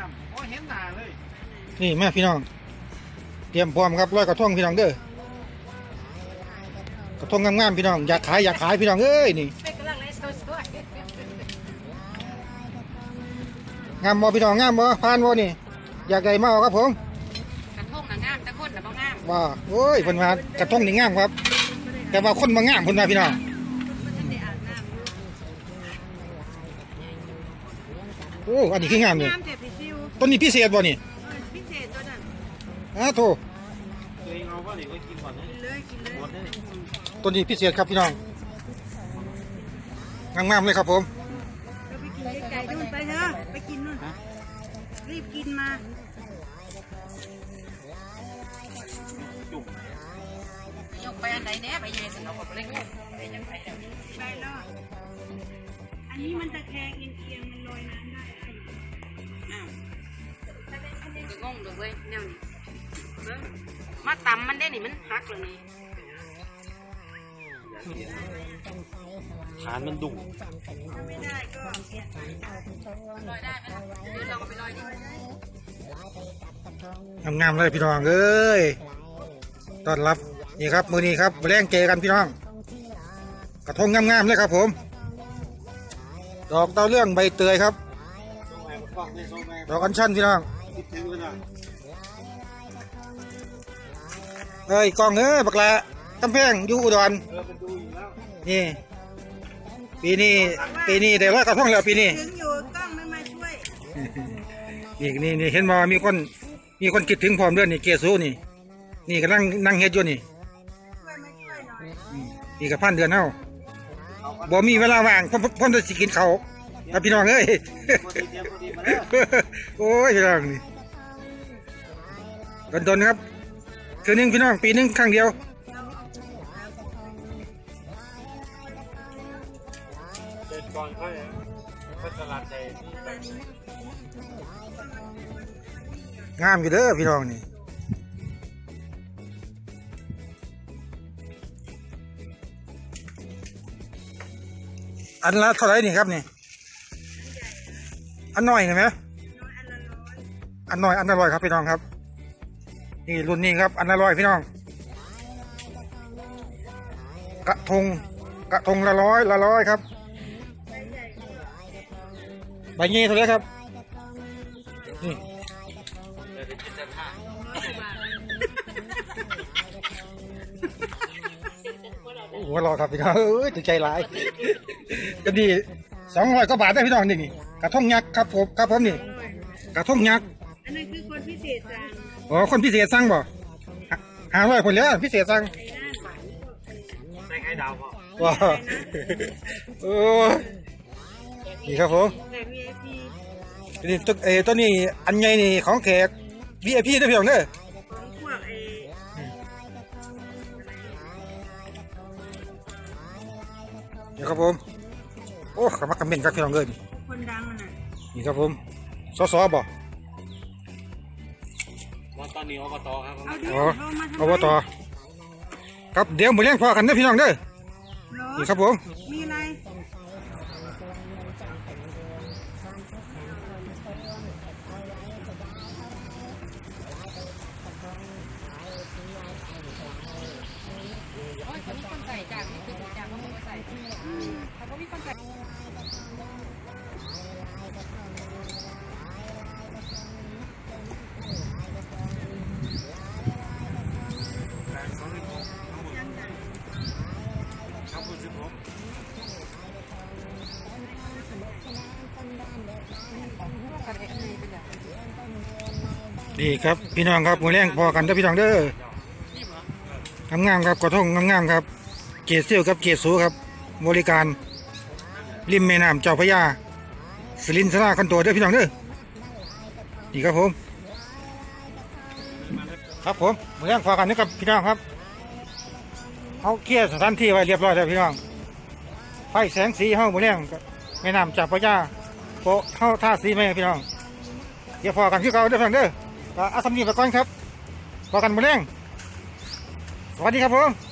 ดำโอ้เห็นหน้าเลยนี่แม่พี่น้อง เตรียมพร้อมครับร้อยกระทงพี่น้องเด้อกระทงงามๆพี่น้องอยากขายอยากขายพี่น้องเอ้ยนี่เป็นกำลังไลฟ์สดงามบ่พี่น้องงามบ่ผ่านบ่นี่ อยากได้มาเอาครับผมกระทงน่ะงามแต่คนน่ะบ่งามว่าโอ้ยเพิ่นว่ากระทงนี่งามครับ แต่ว่าคนบ่งามเพิ่นว่าพี่น้อง อ้อันนี้คืองามนี่งามแต่พี่ซิวต้นนี้พิเศษบ่นี่เออพิเศษตัวนั้นอ้าโธ่ตัวเองเอาว่าเดี๋ยวก็กินก่อนนะกินเลยกินเลยหมดเลยต้นนี้พิเศษครับพี่น้องงามๆเลยครับผมเราไปกินไก่ๆนู่นไปเถอะไปกินนู่นรีบกินมาจุ่มยกไปอันไหนแน่ไปยังสนองกับเล็กไปยังไปแล้วไปแล้วอั นี้มันตะแคงเอียงๆมันลอยน้ำได้อ้าวจะงงดูเว้ยแนวนี้เบิ่งมาตำมันได้นี่มันหักเลยนี่ฐานมันดุถ้าไม่ได้ก็ลอยได้ไหมล่ะเดี๋ยวเราก็ไปลอยดิงามๆเลยพี่น้องเอ้ยต้อนรับนี่ครับมือนี้ครับแรงเจกันพี่น้องกระทงงามๆเลยครับผม ดอกดาวเรื่องใบเตยครับส่งแม่ฟังได้ส่งแม่ดอกอัญชันพี่น้องคิดถึงกันนะเอ้ยกล้องเอ้ยบักละกำแพงอยู่อุดรเออมันดูอยู่แล้วนี่ ปีนี้ปีนี้ได้ร้อยกระทงแล้วปีนี้ถึงอยู่กล้องไม่มาช่วยนี่นี่นี่เห็นบ่มีคนมีคนคิดถึงพร้อมเด้วยนี่เกสูนี่ นี่กำลังนั่งเฮ็ดอยู่นี่ช่วยมาช่วยหน่อยอืมนี่กับพันเดือนเฮา บ่มีเวลาว่างพ่นเพ่นจะสิกินเขาครับพี่น้องเอ้ยโอ้ยพี่น้องนี่กันดนครับคือหนึ่งพี่น้องปีหนึงครั้งเดียวเดินก่อนค่อยค่อยตลาใจงามอยู่เด้อพี่น้องนี่ อันละเท่าไรนี่ครับนี่ อันน้อยเห็นไหมอันน้อยอันละร้อยครับพี่น้องครับ นี่รุ่นนี้ครับ อันละร้อยพี่น้อง กระทงกระทงละร้อยละร้อยครับใบเงี้เท่าไรครับนี่ เดี๋ยวจะกินแต่ผ้าโอ้โหรอครับพี่น้องเอ้ยใจร้ายก็ดีสองร้อยกว่าบาทได้พี่น้องนี่นี่กระทงยักษ์ครับผมครับผมนี่กระทงยักษ์อันนั้นคือคนพิเศษจังอ๋อคนพิเศษสั่งบ่หาร้อยคนแล้วพิเศษสั่งใส่ไข่ดาวพอว้าโอ้ยนี่ครับผมแต่ VIP นี่ตัวเออตัวนี้อันใหญ่นี่ของแขก VIP เด้อพี่น้องเด้อ นี่ครับผม โอ้ขมักขมิ้นครับพี่น้องเอ้ยคนดังมันน่ะนี่ครับผมสสบ่วันตอนนี้อบตครับเอาดิอ๋อโทรมาทำไมอบตครับเดี๋ยวมือเลี้ยงพอกันเด้อพี่น้องเด้อเหรอนี่ครับผม มีอะไรโอ้ยเขามีคนใส่จากนี่ เขาก็มีคนใส่ครับคุณสิบหกนี่ครับ พี่น้องครับมือแรงพอกันเด้อพี่น้องเด้องามๆครับกระทงงามๆครับ เกศเซียวกับเกศสูครับ บริการ ริมแม่น้ำเจ้าพระยาสลินสราคันโตเด้อพี่น้องเด้อนี่ครับผม ครับผมมือแรงพอกันนี่กับพี่น้องครับเขาเคลียร์สถานที่ไว้เรียบร้อยแล้วพี่น้องไฟแสงสีเฮามือแรงกับแม่น้ำเจ้าพระยาโปะเฮาท่าสีแม่พี่น้องเดี๋ยวพอกันคือเก่าเด้อพี่น้องเด้ออาสมนีไปก่อนครับพอกันมือแรงสวัสดีครับผม